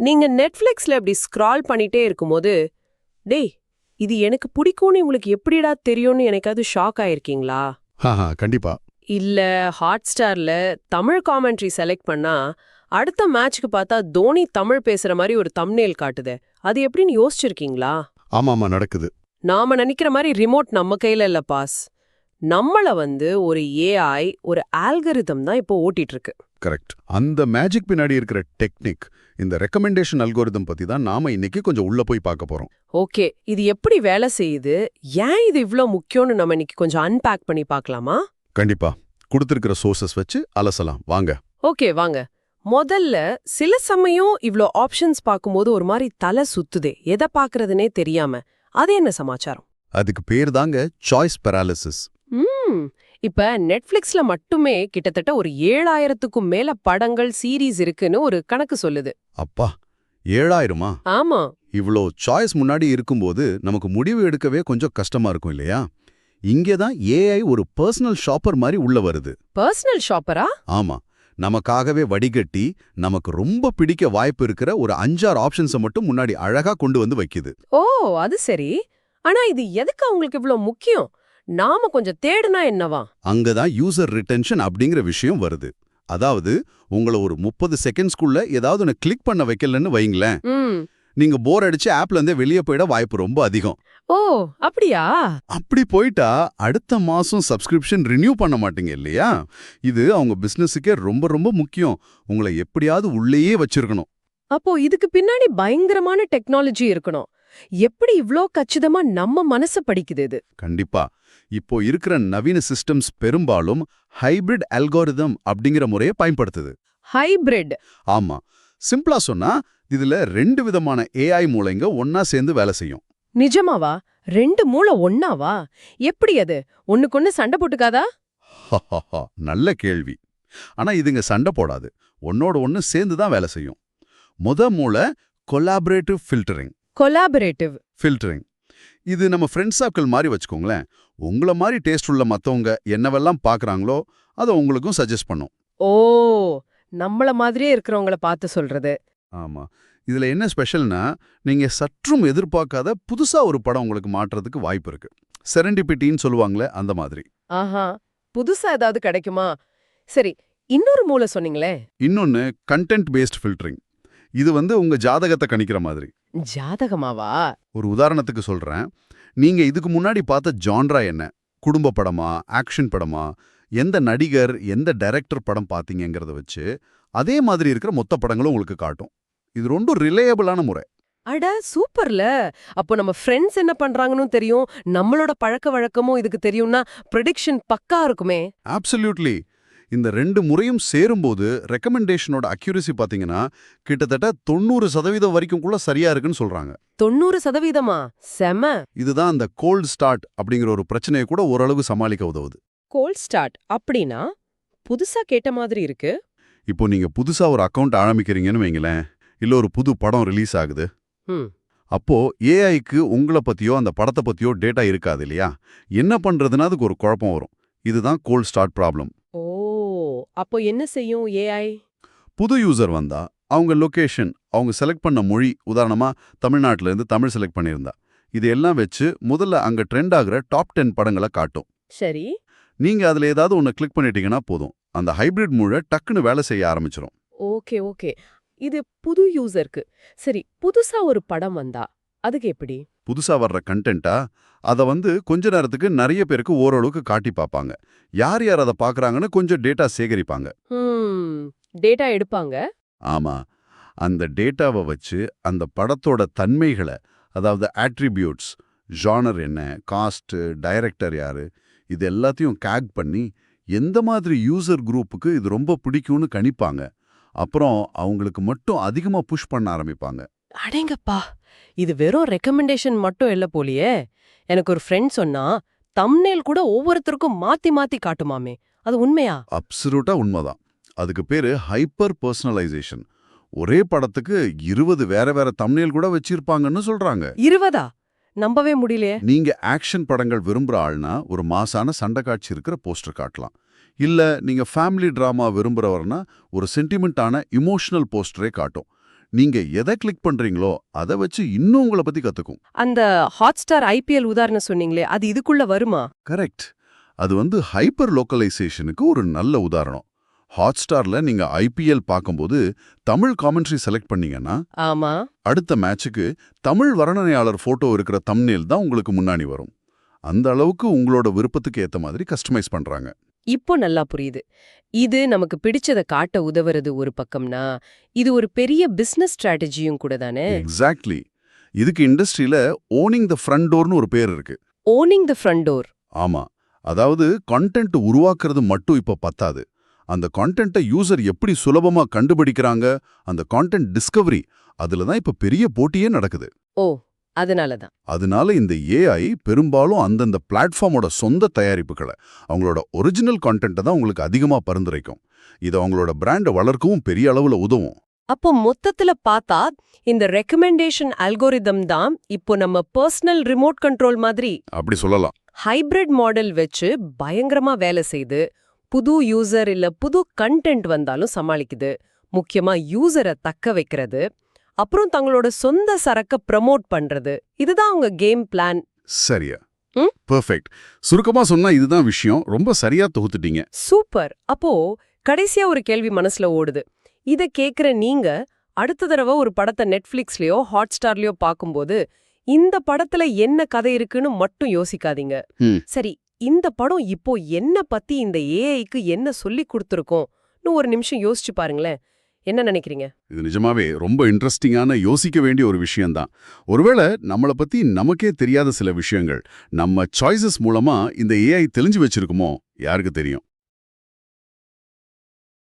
நீங்க நெட்ஃபிளிக்ஸ்ல இப்படி ஸ்க்ரால் பண்ணிட்டே இருக்கும்போது டேய் இது எனக்கு பிடிக்கும்னு உங்களுக்கு எப்படிடா தெரியும்னு எனக்காவது ஷாக் ஆயிருக்கீங்களா? கண்டிப்பா. இல்ல ஹாட்ஸ்டார்ல தமிழ் காமெண்ட்ரி செலக்ட் பண்ணா அடுத்த மேட்ச்க்கு பார்த்தா தோனி தமிழ் பேசுற மாதிரி ஒரு தம்னேல் காட்டுதே. அது எப்படின்னு யோசிச்சிருக்கீங்களா? ஆமா ஆமா நடக்குது. நாம நினைக்கிற மாதிரி ரிமோட் நம்ம கையில இல்ல பாஸ் நம்மள வந்து ஒரு ஏஐ ஒரு ஆல்கரிதம் தான் இப்போ ஓட்டிட்டு இருக்கு கரெக்ட் அந்த மேஜிக் பின்னாடி இருக்கிற டெக்னிக் இந்த ரெக்கமெண்டேஷன் அல்கோரிதம் பத்தி தான் நாம இன்னைக்கு கொஞ்சம் உள்ள போய் பார்க்க போறோம். ஓகே இது எப்படி வேலை செய்யுது? ஏன் இது இவ்ளோ முக்கியம்னு நம்ம இன்னைக்கு கொஞ்சம் அன்பேக் பண்ணி பார்க்கலாமா? கண்டிப்பா. கொடுத்திருக்கிற சோர்சஸ் வச்சு அலசலாம். வாங்க. ஓகே வாங்க. முதல்ல சில சமயம் இவ்ளோ ஆப்ஷன்ஸ் பார்க்கும்போது ஒரு மாதிரி தலை சுத்துதே. எதை பார்க்கறதுனே தெரியாம. அது என்ன சமாச்சாரம்? அதுக்கு பேர் தாங்க சாய்ஸ் பெராலிசிஸ் ம். இப்ப நெட்ஃபிளிக்ஸ்ல மட்டுமே கிட்டத்தட்ட ஒரு ஏழாயிரத்துக்கும் மேல படங்கள் சீரீஸ் இருக்குன்னு ஒரு கணக்கு சொல்லுது. அப்பா ஏழாயிரமா? ஆமா. இவ்ளோ சாய்ஸ் முன்னாடி இருக்கும்போது நமக்கு முடிவு எடுக்கவே கொஞ்சம் கஷ்டமா இருக்கும் இல்லையா? இங்கே தான் ஏஐ ஒரு பர்சனல் ஷாப்பர் மாதிரி உள்ள வருது. பர்சனல் ஷாப்பரா ஆமா. நமக்காகவே வடிகட்டி நமக்கு ரொம்ப பிடிக்க வாய்ப்பு இருக்கிற ஒரு அஞ்சாறு ஆப்ஷன்ஸை மட்டும் முன்னாடி அழகா கொண்டு வந்து வைக்குது. ஓ அது சரி. ஆனா இது எதுக்கு அவங்களுக்கு இவ்ளோ முக்கியம்? நாம கொஞ்சம் தேடுனா என்னவா? அங்கதான் யூசர் ரிட்டென்ஷன் அப்படிங்கிற விஷயம் வருது. அதாவது உங்களை ஒரு முப்பது செகண்ட்ஸ்க்குள்ள ஏதாவது ஒன்று கிளிக் பண்ண வைக்கலன்னு வைங்களேன். நீங்க போர் அடிச்சு ஆப்ல இருந்தே வெளியே போயிட வாய்ப்பு ரொம்ப அதிகம். ஓ அப்படியா? அப்படி போயிட்டா அடுத்த மாசம் சப்ஸ்கிரிப்ஷன் ரினியூ பண்ண மாட்டீங்க இல்லையா? இது அவங்க பிசினஸுக்கே ரொம்ப ரொம்ப முக்கியம். உங்களை எப்படியாவது உள்ளேயே வச்சிருக்கணும். அப்போ இதுக்கு பின்னாடி பயங்கரமான டெக்னாலஜி இருக்கணும். எப்படி இவ்ளோ கச்சிதமா நம்ம மனச படிக்குது இது? கண்டிப்பா. இப்போ இருக்கிற நவீன சிஸ்டம்ஸ் பெரும்பாலும் ஹைபிரிட் அல்காரிதம் அப்படிங்கிற முறையை பயன்படுத்துது. ஹைபிரிட் ஆமா. சிம்பிளா சொன்னா இதுல ரெண்டு விதமான ஏஐ மூளைங்க ஒன்னா சேர்ந்து வேலை செய்யும். நிஜமாவா? ரெண்டு மூளை ஒண்ணாவா? எப்படி அது? ஒண்ணுக்கொண்ணு சண்டை போட்டுக்காதா? நல்ல கேள்வி. ஆனா இதுங்க சண்டை போடாது. ஒன்னோட ஒன்னு சேர்ந்து தான் வேலை செய்யும். முத மூளை கொலாபரேட்டிவ் ஃபில்டரிங் கொலாபரேட்டிவ் ஃபில்டரிங் இது நம்ம ஃப்ரெண்ட் சர்க்கிள் மாதிரி வச்சுக்கோங்களேன். உங்கள மாதிரி டேஸ்ட் உள்ள மத்தவங்க என்னவெல்லாம் பார்க்கறாங்களோ அதை உங்களுக்கும் சஜஸ்ட் பண்ணும். ஓ நம்மள மாதிரியே இருக்கிறவங்கள பார்த்து சொல்றது. ஆமா. இதுல என்ன ஸ்பெஷல்னா நீங்க சற்றும் எதிர்பார்க்காத புதுசா ஒரு படம் உங்களுக்கு மாற்றுறதுக்கு வாய்ப்பு இருக்கு. செரண்டிபிட்டின்னு சொல்லுவாங்களே அந்த மாதிரி. ஆஹா புதுசா ஏதாவது கிடைக்குமா? சரி இன்னொரு மூளை சொன்னீங்களே. இன்னொன்னு கண்டென்ட் பேஸ்ட் ஃபில்டரிங் இது வந்து உங்க ஜாதகத்தை கணிக்கிற மாதிரி. ஜாதகமாவா? ஒரு உதாரணத்துக்கு சொல்றேன். நீங்க இதுக்கு முன்னாடி பார்த்த ஜான்ரா என்ன? குடும்ப படமா? ஆக்ஷன் படமா? எந்த நடிகர் எந்த டைரக்டர் படம் பார்த்தீங்கங்கிறத வச்சு அதே மாதிரி இருக்கிற மொத்த படங்களும் உங்களுக்கு காட்டும். இது ரொம்ப ரிலேயபிளான முறை. அட சூப்பர்ல! அப்போ நம்ம ஃப்ரெண்ட்ஸ் என்ன பண்றாங்கன்னு தெரியும்? நம்மளோட பழக்க வழக்கமும் இதுக்கு தெரியும்னா ப்ரெடிக்ஷன் பக்கா இருக்குமே. ஆப்சல்யூட்லி இந்த ரெண்டு முறையும் சேரும்போது ரெக்கமெண்டேஷனோட அக்யூரசி பார்த்தீங்கன்னா கிட்டத்தட்ட தொண்ணூறு சதவீதம் வரைக்கும் கூட சரியா இருக்குன்னு சொல்றாங்க. தொண்ணூறு சதவீதமா? செம. இதுதான் அந்த கோல்ட் ஸ்டார்ட் அப்படிங்கிற ஒரு பிரச்சனையை கூட ஓரளவு சமாளிக்க உதவுது. கோல்ட் ஸ்டார்ட் அப்படின்னா புதுசா கேட்ட மாதிரி இருக்கு? இப்போ நீங்க புதுசா ஒரு அக்கவுண்ட் ஆரம்பிக்கிறீங்கன்னு வைங்களேன் இல்ல ஒரு புது படம் ரிலீஸ் ஆகுது. அப்போ ஏஐக்கு உங்களை பத்தியோ அந்த படத்தை பத்தியோ டேட்டா இருக்காது இல்லையா? என்ன பண்றதுன்னா அதுக்கு ஒரு குழப்பம் வரும். இதுதான் கோல்ட் ஸ்டார்ட் ப்ராப்ளம் அப்போ என்ன செய்யும் ஏஐ புது யூசர் வந்தா அவங்க லொகேஷன் அவங்க செலக்ட் பண்ண மொழி உதாரணமா தமிழ்நாட்டுல இருந்து தமிழ் செலக்ட் பண்ணியிருந்தா. இது எல்லாம் வச்சு முதல்ல அங்க ட்ரெண்ட் ஆகுற டாப் டென் படங்களை காட்டும். சரி. நீங்க அதுல ஏதாவது ஒன்று கிளிக் பண்ணிட்டீங்கன்னா போதும். அந்த ஹைபிரிட் மூளை டக்குன்னு வேலை செய்ய ஆரம்பிச்சிரும். Okay okay. இது புது யூசருக்கு. சரி புதுசா ஒரு படம் வந்தா அதுக்கு எப்படி? புதுசா வர்ற கண்டென்ட்டா அதை வந்து கொஞ்ச நேரத்துக்கு நிறைய பேருக்கு ஓரளவுக்கு காட்டி பார்ப்பாங்க யார் யார் அதை பார்க்கறாங்கன்னு கொஞ்சம் டேட்டா சேகரிப்பாங்க. டேட்டா எடுப்பாங்க? ஆமா. அந்த டேட்டாவை வச்சு அந்த படத்தோட தன்மைகளை அதாவது ஆட்ரிபியூட்ஸ் ஜானர் என்ன காஸ்ட் டைரக்டர் யாரு இது எல்லாத்தையும் கேக் பண்ணி எந்த மாதிரி யூசர் குரூப்புக்கு இது ரொம்ப பிடிக்கும்னு கணிப்பாங்க. அப்புறம் அவங்களுக்கு மட்டும் அதிகமா புஷ் பண்ண ஆரம்பிப்பாங்க. அடேங்கப்பா! இது வெறும் ரெக்கமெண்டேஷன் மட்டும் இல்ல போலியே. எனக்கு ஒரு ஃப்ரெண்ட் சொன்னா தம்னேல் கூட ஒவ்வொருத்தருக்கும் மாத்தி மாத்தி காட்டுமாமே. அது உண்மையா? அப்சல்யூட்டா உண்மைதான். அதுக்கு பேரு ஹைப்பர் பர்சனலைசேஷன் ஒரே படத்துக்கு இருபது வேற வேற தம்னேல் கூட வச்சிருப்பாங்கன்னு சொல்றாங்க. இருபதா? நம்பவே முடியலையே. நீங்க ஆக்ஷன் படங்கள் விரும்புற ஆள்னா ஒரு மாசான சண்டை காட்சி இருக்கிற போஸ்டர் காட்டலாம். இல்ல நீங்க ஃபேமிலி டிராமா விரும்புறவர்னா ஒரு சென்டிமெண்டான இமோஷனல் போஸ்டரே காட்டும். நீங்க எதை கிளிக் பண்றீங்களோ அதை வச்சு இன்னும் உங்களை பத்தி கத்துக்கும். அந்த ஹாட்ஸ்டார் ஐபிஎல் உதாரணம் சொன்னீங்களே அது இதுக்குள்ள வருமா? கரெக்ட் அது வந்து ஹைப்பர் லோக்கலைசேஷனுக்கு ஒரு நல்ல உதாரணம். ஹாட்ஸ்டார்ல நீங்க ஐபிஎல் பார்க்கும்போது தமிழ் காமெண்ட்ரி செலக்ட் பண்ணீங்கன்னா ஆமா. அடுத்த மேட்சுக்கு தமிழ் வர்ணனையாளர் போட்டோ இருக்கிற தம்னேல் தான் உங்களுக்கு முன்னாடி வரும். அந்த அளவுக்கு உங்களோட விருப்பத்துக்கு ஏத்த மாதிரி கஸ்டமைஸ் பண்றாங்க. இப்போ நல்லா புரியுது. இது நமக்கு பிடிச்சத காட்ட உதவுறது ஒரு பக்கம்னா இது ஒரு பெரிய பிசினஸ் ஸ்ட்ராட்டஜியும் கூட தானே? எக்ஸாக்ட்லி இதுக்கு இண்டஸ்ட்ரியில ஓனிங் த ஃப்ரண்ட் டோர்னு ஒரு பேர் இருக்கு. ஓனிங் த ஃப்ரண்ட் டோர் ஆமா. அதாவது கண்டென்ட் உருவாக்குறது மட்டும் இப்ப பத்தாது. அந்த கான்டென்ட்டை யூசர் எப்படி சுலபமா கண்டுபிடிக்கிறாங்க அந்த கான்டென்ட் டிஸ்கவரி அதுல தான் இப்ப பெரிய போட்டியே நடக்குது. ஓ அதனால தான். அதனால இந்த ஏஐ பெரும்பாலும் அந்தந்த பிளாட்ஃபார்மோட சொந்த தயாரிப்புகளை அவங்களோட ஒரிஜினல் கான்டென்ட்டை தான் உங்களுக்கு அதிகமா பரிந்துரைக்கும். இது அவங்களோட பிராண்டை வளர்க்கவும் பெரிய அளவுல உதவும். அப்போ மொத்தத்துல பார்த்தா இந்த ரெக்கமெண்டேஷன் அல்கோரிதம் தான் இப்போ நம்ம பர்சனல் ரிமோட் கண்ட்ரோல் மாதிரி அப்படி சொல்லலாம். ஹைபிரிட் மாடல் வச்சு பயங்கரமா வேலை செய்து புது யூசர் இல்ல புது கண்டென்ட் வந்தாலும் சமாளிக்குது. முக்கியமா யூசரை தக்க வைக்கிறது. அப்புறம் தங்களோட சொந்த சரக்க ப்ரமோட் பண்றது. இதுதான் அவங்க கேம் பிளான் சரியா. ம்? பெர்ஃபெக்ட் சுருக்கமா சொன்னா இதுதான் விஷயம். ரொம்ப சரியா தொகுத்துட்டீங்க. சூப்பர் அப்போ கடைசியா ஒரு கேள்வி மனசுல ஓடுது. இத கேக்குற நீங்க அடுத்த தடவை ஒரு படத்தை நெட்ஃபிளிக்ஸ்லயோ ஹாட்ஸ்டார்லயோ பார்க்கும்போது இந்த படத்துல என்ன கதை இருக்குன்னு மட்டும் யோசிக்காதீங்க. சரி இந்த படம் இப்போ என்ன பத்தி இந்த ஏஐக்கு என்ன சொல்லி கொடுத்துருக்கோம்னு ஒரு நிமிஷம் யோசிச்சு பாருங்களேன். என்ன நினைக்கிறீங்க? இது நிஜமாவே ரொம்ப இன்ட்ரெஸ்டிங்கான யோசிக்க வேண்டிய ஒரு விஷயம்தான். ஒருவேளை நம்மளை பத்தி நமக்கே தெரியாத சில விஷயங்கள் நம்ம சாய்ஸஸ் மூலமா இந்த ஏஐ தெரிஞ்சு வச்சிருக்குமோ? யாருக்கு தெரியும்?